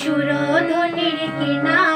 সুরধনির কিনা